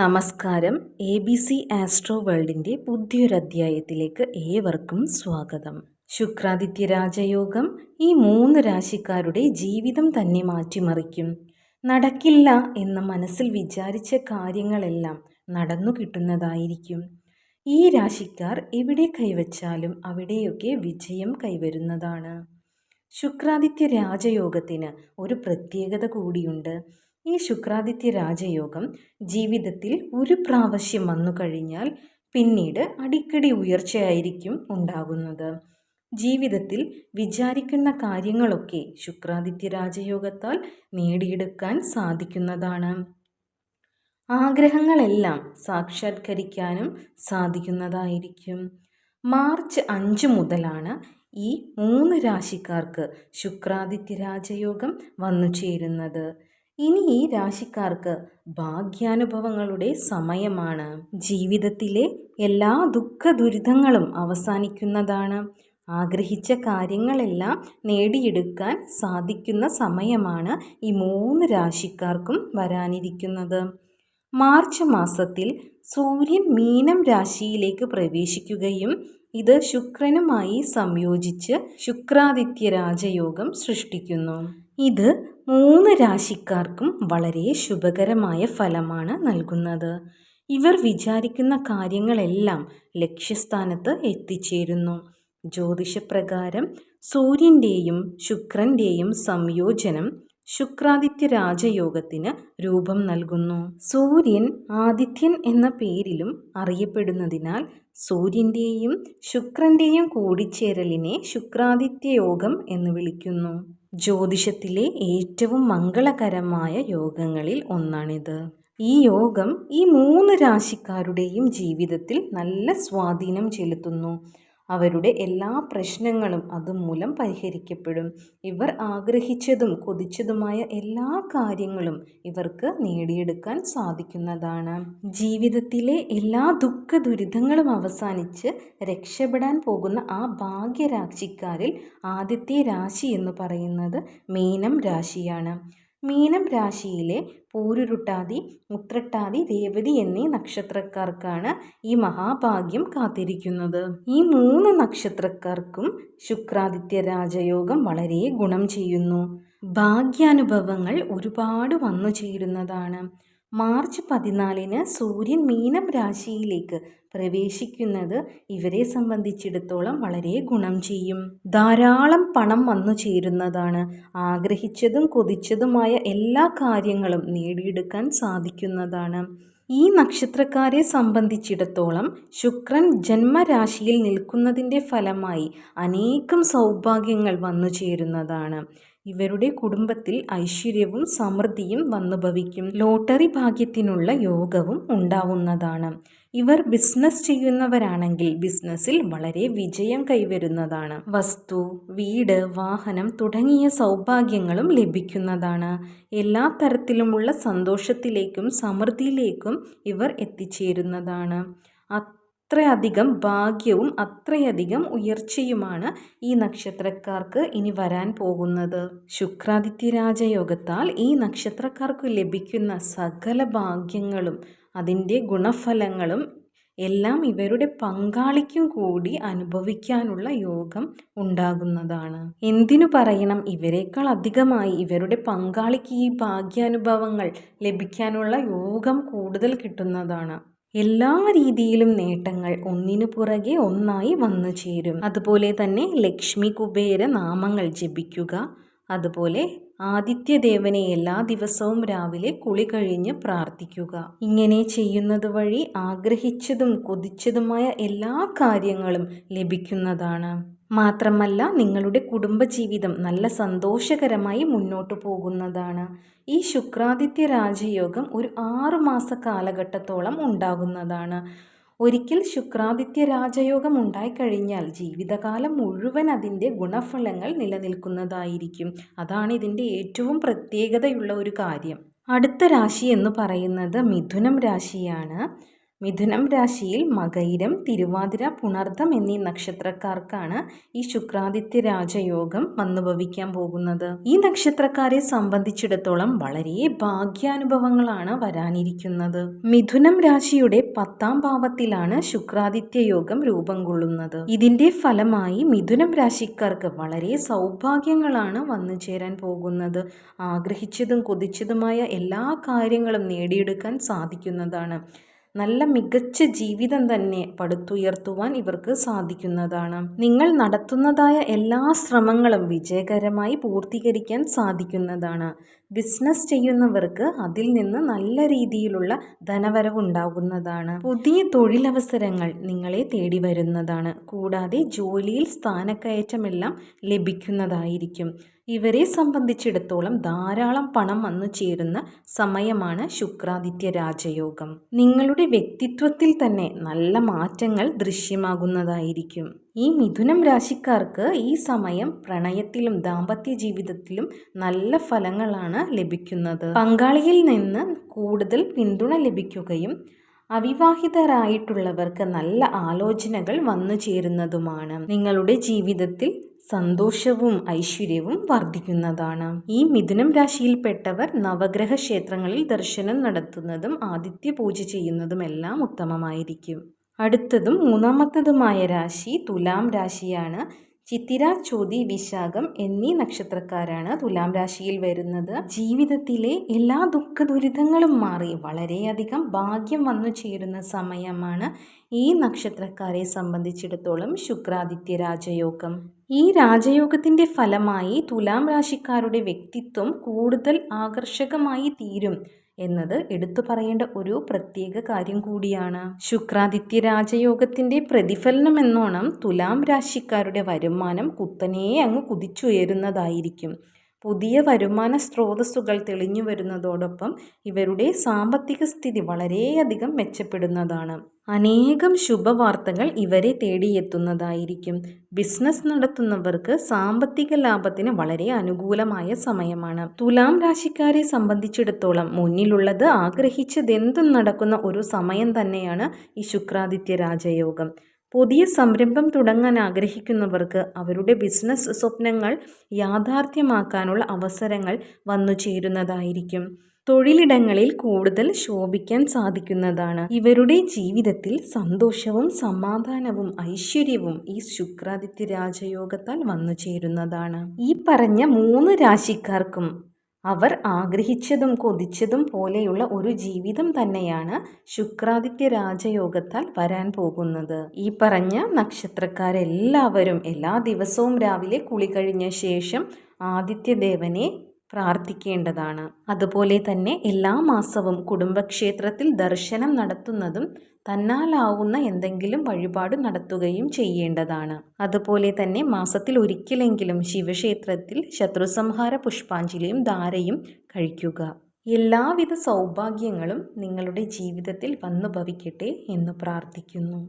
നമസ്കാരം. A B C astro വേൾഡിന്റെ പുതിയൊരധ്യായത്തിലേക്ക് ഏവർക്കും സ്വാഗതം. ശുക്രാദിത്യ രാജയോഗം ഈ മൂന്ന് രാശിക്കാരുടെ ജീവിതം തന്നെ മാറ്റിമറിക്കും. നടക്കില്ല എന്ന് മനസ്സിൽ വിചാരിച്ച കാര്യങ്ങളെല്ലാം നടന്നു കിട്ടുന്നതായിരിക്കും. ഈ രാശിക്കാർ എവിടെ കൈവച്ചാലും അവിടെയൊക്കെ വിജയം കൈവരുന്നതാണ്. ശുക്രാദിത്യ രാജയോഗത്തിന് ഒരു പ്രത്യേകത കൂടിയുണ്ട്. ഈ ശുക്രാദിത്യ രാജയോഗം ജീവിതത്തിൽ ഒരു പ്രാവശ്യം വന്നു കഴിഞ്ഞാൽ പിന്നീട് അടിക്കടി ഉയർച്ചയായിരിക്കും ഉണ്ടാകുന്നത്. ജീവിതത്തിൽ വിചാരിക്കുന്ന കാര്യങ്ങളൊക്കെ ശുക്രാദിത്യ രാജയോഗത്താൽ നേടിയെടുക്കാൻ സാധിക്കുന്നതാണ്. ആഗ്രഹങ്ങളെല്ലാം സാക്ഷാത്കരിക്കാനും സാധിക്കുന്നതായിരിക്കും. മാർച്ച് അഞ്ച് മുതലാണ് ഈ മൂന്ന് രാശിക്കാർക്ക് ശുക്രാദിത്യ രാജയോഗം വന്നു ചേരുന്നത്. ഇനി ഈ രാശിക്കാർക്ക് ഭാഗ്യാനുഭവങ്ങളുടെ സമയമാണ്. ജീവിതത്തിലെ എല്ലാ ദുഃഖ ദുരിതങ്ങളും അവസാനിക്കുന്നതാണ്. ആഗ്രഹിച്ച കാര്യങ്ങളെല്ലാം നേടിയെടുക്കാൻ സാധിക്കുന്ന സമയമാണ് ഈ മൂന്ന് രാശിക്കാർക്കും വരാനിരിക്കുന്നത്. മാർച്ച് മാസത്തിൽ സൂര്യൻ മീനം രാശിയിലേക്ക് പ്രവേശിക്കുകയും ഇത് ശുക്രനുമായി സംയോജിച്ച് ശുക്രാദിത്യ രാജയോഗം സൃഷ്ടിക്കുന്നു. ഇത് മൂന്ന് രാശിക്കാർക്കും വളരെ ശുഭകരമായ ഫലമാണ് നൽകുന്നത്. ഇവർ വിചാരിക്കുന്ന കാര്യങ്ങളെല്ലാം ലക്ഷ്യസ്ഥാനത്ത് എത്തിച്ചേരുന്നു. ജ്യോതിഷപ്രകാരം സൂര്യന്റെയും ശുക്രന്റെയും സംയോജനം ശുക്രാദിത്യ രാജയോഗത്തിന് രൂപം നൽകുന്നു. സൂര്യൻ ആദിത്യൻ എന്ന പേരിലും അറിയപ്പെടുന്നതിനാൽ സൂര്യന്റെയും ശുക്രന്റെയും കൂടിച്ചേരലിനെ ശുക്രാദിത്യ യോഗം എന്ന് വിളിക്കുന്നു. ജ്യോതിഷത്തിലെ ഏറ്റവും മംഗളകരമായ യോഗങ്ങളിൽ ഒന്നാണിത്. ഈ യോഗം ഈ മൂന്ന് രാശിക്കാരുടെയും ജീവിതത്തിൽ നല്ല സ്വാധീനം ചെലുത്തുന്നു. അവരുടെ എല്ലാ പ്രശ്നങ്ങളും അതുമൂലം പരിഹരിക്കപ്പെടും. ഇവർ ആഗ്രഹിച്ചതും കൊതിച്ചതുമായ എല്ലാ കാര്യങ്ങളും ഇവർക്ക് നേടിയെടുക്കാൻ സാധിക്കുന്നതാണ്. ജീവിതത്തിലെ എല്ലാ ദുഃഖ ദുരിതങ്ങളും അവസാനിച്ച് രക്ഷപ്പെടാൻ പോകുന്ന ആ ഭാഗ്യരാശിക്കാരിൽ ആദ്യത്തെ രാശി എന്ന് പറയുന്നത് മീനം രാശിയാണ്. മീനം രാശിയിലെ പൂരുരുട്ടാതി മുത്രട്ടാതി രേവതി എന്നീ നക്ഷത്രക്കാർക്കാണ് ഈ മഹാഭാഗ്യം കാത്തിരിക്കുന്നത്. ഈ മൂന്ന് നക്ഷത്രക്കാർക്കും ശുക്രാദിത്യ രാജയോഗം വളരെ ഗുണം ചെയ്യുന്നു. ഭാഗ്യാനുഭവങ്ങൾ ഒരുപാട് വന്നു ചേരുന്നതാണ് മാർച്ച് പതിനാലിന് സൂര്യൻ മീനം രാശിയിലേക്ക് പ്രവേശിക്കുന്നത് ഇവരെ സംബന്ധിച്ചിടത്തോളം വളരെ ഗുണം ചെയ്യും. ധാരാളം പണം വന്നു ചേരുന്നതാണ് ആഗ്രഹിച്ചതും കൊതിച്ചതുമായ എല്ലാ കാര്യങ്ങളും നേടിയെടുക്കാൻ സാധിക്കുന്നതാണ്. ഈ നക്ഷത്രക്കാരെ സംബന്ധിച്ചിടത്തോളം ശുക്രൻ ജന്മരാശിയിൽ നിൽക്കുന്നതിന്റെ ഫലമായി അനേകം സൗഭാഗ്യങ്ങൾ വന്നു ചേരുന്നതാണ്. ഇവരുടെ കുടുംബത്തിൽ ഐശ്വര്യവും സമൃദ്ധിയും വന്നു ഭവിക്കും ലോട്ടറി ഭാഗ്യത്തിനുള്ള യോഗവും ഉണ്ടാവുന്നതാണ്. ഇവർ ബിസിനസ് ചെയ്യുന്നവരാണെങ്കിൽ ബിസിനസ്സിൽ വളരെ വിജയം കൈവരുന്നതാണ്. വസ്തു വീട് വാഹനം തുടങ്ങിയ സൗഭാഗ്യങ്ങളും ലഭിക്കുന്നതാണ്. എല്ലാ തരത്തിലുമുള്ള സന്തോഷത്തിലേക്കും സമൃദ്ധിയിലേക്കും ഇവർ എത്തിച്ചേരുന്നതാണ്. അത്രയധികം ഭാഗ്യവും അത്രയധികം ഉയർച്ചയുമാണ് ഈ നക്ഷത്രക്കാർക്ക് ഇനി വരാൻ പോകുന്നത്. ശുക്രാദിത്യ രാജയോഗത്താൽ ഈ നക്ഷത്രക്കാർക്ക് ലഭിക്കുന്ന സകല ഭാഗ്യങ്ങളും അതിന്റെ ഗുണഫലങ്ങളും എല്ലാം ഇവരുടെ പങ്കാളിക്കും കൂടി അനുഭവിക്കാനുള്ള യോഗം ഉണ്ടാകുന്നതാണ്. എന്തിനു പറയണം? ഇവരെക്കാൾ അധികമായി ഇവരുടെ പങ്കാളിക്ക് ഈ ഭാഗ്യാനുഭവങ്ങൾ ലഭിക്കാനുള്ള യോഗം കൂടുതൽ കിട്ടുന്നതാണ്. എല്ലാ രീതിയിലും നേട്ടങ്ങൾ ഒന്നിനു പുറകെ ഒന്നായി വന്നു ചേരും. അതുപോലെ തന്നെ ലക്ഷ്മി കുബേര നാമങ്ങൾ ജപിക്കുക അതുപോലെ ആദിത്യദേവനെ എല്ലാ ദിവസവും രാവിലെ കുളി കഴിഞ്ഞ് പ്രാർത്ഥിക്കുക. ഇങ്ങനെ ചെയ്യുന്നത് വഴി ആഗ്രഹിച്ചതും കൊതിച്ചതുമായ എല്ലാ കാര്യങ്ങളും ലഭിക്കുന്നതാണ്. മാത്രമല്ല നിങ്ങളുടെ കുടുംബജീവിതം നല്ല സന്തോഷകരമായി മുന്നോട്ടു പോകുന്നതാണ്. ഈ ശുക്രാദിത്യ രാജയോഗം ഒരു ആറുമാസ കാലഘട്ടത്തോളം ഉണ്ടാകുന്നതാണ്. ഒരിക്കൽ ശുക്രാദിത്യ രാജയോഗം ഉണ്ടായിക്കഴിഞ്ഞാൽ ജീവിതകാലം മുഴുവൻ അതിന്റെ ഗുണഫലങ്ങൾ നിലനിൽക്കുന്നതായിരിക്കും. അതാണ് ഇതിന്റെ ഏറ്റവും പ്രത്യേകതയുള്ള ഒരു കാര്യം. അടുത്ത രാശി എന്ന് പറയുന്നത് മിഥുനം രാശിയാണ്. മിഥുനം രാശിയിൽ മകയിരം തിരുവാതിര പുണർദം എന്നീ നക്ഷത്രക്കാർക്കാണ് ഈ ശുക്രാദിത്യ രാജയോഗം വന്നുഭവിക്കാൻ പോകുന്നത്. ഈ നക്ഷത്രക്കാരെ സംബന്ധിച്ചിടത്തോളം വളരെ ഭാഗ്യാനുഭവങ്ങളാണ് വരാനിരിക്കുന്നത്. മിഥുനം രാശിയുടെ പത്താം ഭാവത്തിലാണ് ശുക്രാദിത്യ യോഗം രൂപം കൊള്ളുന്നത്. ഇതിന്റെ ഫലമായി മിഥുനം രാശിക്കാർക്ക് വളരെ സൗഭാഗ്യങ്ങളാണ് വന്നു ചേരാൻ പോകുന്നത്. ആഗ്രഹിച്ചതും കൊതിച്ചതുമായ എല്ലാ കാര്യങ്ങളും നേടിയെടുക്കാൻ സാധിക്കുന്നതാണ്. നല്ല മികച്ച ജീവിതം തന്നെ പടുത്തുയർത്തുവാൻ ഇവർക്ക് സാധിക്കുന്നതാണ്. നിങ്ങൾ നടത്തുന്നതായ എല്ലാ ശ്രമങ്ങളും വിജയകരമായി പൂർത്തീകരിക്കാൻ സാധിക്കുന്നതാണ്. ബിസിനസ് ചെയ്യുന്നവർക്ക് അതിൽ നിന്ന് നല്ല രീതിയിലുള്ള ധനവരവ് ഉണ്ടാകുന്നതാണ്. പുതിയ തൊഴിലവസരങ്ങൾ നിങ്ങളെ തേടി വരുന്നതാണ്. കൂടാതെ ജോലിയിൽ സ്ഥാനക്കയറ്റമെല്ലാം ലഭിക്കുന്നതായിരിക്കും. ഇവരെ സംബന്ധിച്ചിടത്തോളം ധാരാളം പണം വന്നു ചേരുന്ന സമയമാണ് ശുക്രാദിത്യ രാജയോഗം. നിങ്ങളുടെ വ്യക്തിത്വത്തിൽ തന്നെ നല്ല മാറ്റങ്ങൾ ദൃശ്യമാകുന്നതായിരിക്കും. ഈ മിഥുനം രാശിക്കാർക്ക് ഈ സമയം പ്രണയത്തിലും ദാമ്പത്യ ജീവിതത്തിലും നല്ല ഫലങ്ങളാണ് ലഭിക്കുന്നത്. പങ്കാളിയിൽ നിന്ന് കൂടുതൽ പിന്തുണ ലഭിക്കുകയും അവിവാഹിതരായിട്ടുള്ളവർക്ക് നല്ല ആലോചനകൾ വന്നു ചേരുന്നതുമാണ്. നിങ്ങളുടെ ജീവിതത്തിൽ സന്തോഷവും ഐശ്വര്യവും വർദ്ധിക്കുന്നതാണ്. ഈ മിഥുനം രാശിയിൽപ്പെട്ടവർ നവഗ്രഹ ക്ഷേത്രങ്ങളിൽ ദർശനം നടത്തുന്നതും ആദിത്യ പൂജ ചെയ്യുന്നതുമെല്ലാം ഉത്തമമായിരിക്കും. അടുത്തതും മൂന്നാമത്തതുമായ രാശി തുലാം രാശിയാണ്. ചിത്തിര ചോതി വിശാഖം എന്നീ നക്ഷത്രക്കാരാണ് തുലാം രാശിയിൽ വരുന്നത്. ജീവിതത്തിലെ എല്ലാ ദുഃഖ ദുരിതങ്ങളും മാറി വളരെയധികം ഭാഗ്യം വന്നു ചേരുന്ന സമയമാണ് ഈ നക്ഷത്രക്കാരെ സംബന്ധിച്ചിടത്തോളം ശുക്രാദിത്യ രാജയോഗം. ഈ രാജയോഗത്തിന്റെ ഫലമായി തുലാം രാശിക്കാരുടെ വ്യക്തിത്വം കൂടുതൽ ആകർഷകമായി തീരും. എന്നത് എടുത്തു പറയേണ്ട ഒരു പ്രത്യേക കാര്യം കൂടിയാണ്. ശുക്രാദിത്യ രാജയോഗത്തിന്റെ പ്രതിഫലനം എന്നോണം തുലാം രാശിക്കാരുടെ വരുമാനം കുത്തനെ അങ്ങ് കുതിച്ചുയരുന്നതായിരിക്കും. പുതിയ വരുമാന സ്രോതസ്സുകൾ തെളിഞ്ഞു വരുന്നതോടൊപ്പം ഇവരുടെ സാമ്പത്തിക സ്ഥിതി വളരെയധികം മെച്ചപ്പെടുന്നതാണ്. അനേകം ശുഭവാർത്തകൾ ഇവരെ തേടിയെത്തുന്നതായിരിക്കും. ബിസിനസ് നടത്തുന്നവർക്ക് സാമ്പത്തിക ലാഭത്തിന് വളരെ അനുകൂലമായ സമയമാണ്. തുലാം രാശിക്കാരെ സംബന്ധിച്ചിടത്തോളം മുന്നിലുള്ളത് ആഗ്രഹിച്ചതെന്തും നടക്കുന്ന ഒരു സമയം തന്നെയാണ് ഈ ശുക്രാദിത്യ രാജയോഗം. പുതിയ സംരംഭം തുടങ്ങാൻ ആഗ്രഹിക്കുന്നവർക്ക് അവരുടെ ബിസിനസ് സ്വപ്നങ്ങൾ യാഥാർത്ഥ്യമാക്കാനുള്ള അവസരങ്ങൾ വന്നു ചേരുന്നതായിരിക്കും. തൊഴിലിടങ്ങളിൽ കൂടുതൽ ശോഭിക്കാൻ സാധിക്കുന്നതാണ്. ഇവരുടെ ജീവിതത്തിൽ സന്തോഷവും സമാധാനവും ഐശ്വര്യവും ഈ ശുക്രാദിത്യ രാജയോഗത്താൽ വന്നു ചേരുന്നതാണ്. ഈ പറഞ്ഞ മൂന്ന് രാശിക്കാർക്കും അവർ ആഗ്രഹിച്ചതും കൊതിച്ചതും പോലെയുള്ള ഒരു ജീവിതം തന്നെയാണ് ശുക്രാദിത്യ രാജയോഗത്താൽ വരാൻ പോകുന്നത്. ഈ പറഞ്ഞ നക്ഷത്രക്കാരെല്ലാവരും എല്ലാ ദിവസവും രാവിലെ കുളി കഴിഞ്ഞ ശേഷം ആദിത്യദേവനെ പ്രാർത്ഥിക്കേണ്ടതാണ്. അതുപോലെ തന്നെ എല്ലാ മാസവും കുടുംബക്ഷേത്രത്തിൽ ദർശനം നടത്തുന്നതും തന്നാലാവുന്ന എന്തെങ്കിലും വഴിപാട് നടത്തുകയും ചെയ്യേണ്ടതാണ്. അതുപോലെ തന്നെ മാസത്തിൽ ഒരിക്കലെങ്കിലും ശിവക്ഷേത്രത്തിൽ ശത്രുസംഹാര പുഷ്പാഞ്ജലിയും ധാരയും കഴിക്കുക. എല്ലാവിധ സൗഭാഗ്യങ്ങളും നിങ്ങളുടെ ജീവിതത്തിൽ വന്നു ഭവിക്കട്ടെ എന്ന് പ്രാർത്ഥിക്കുന്നു.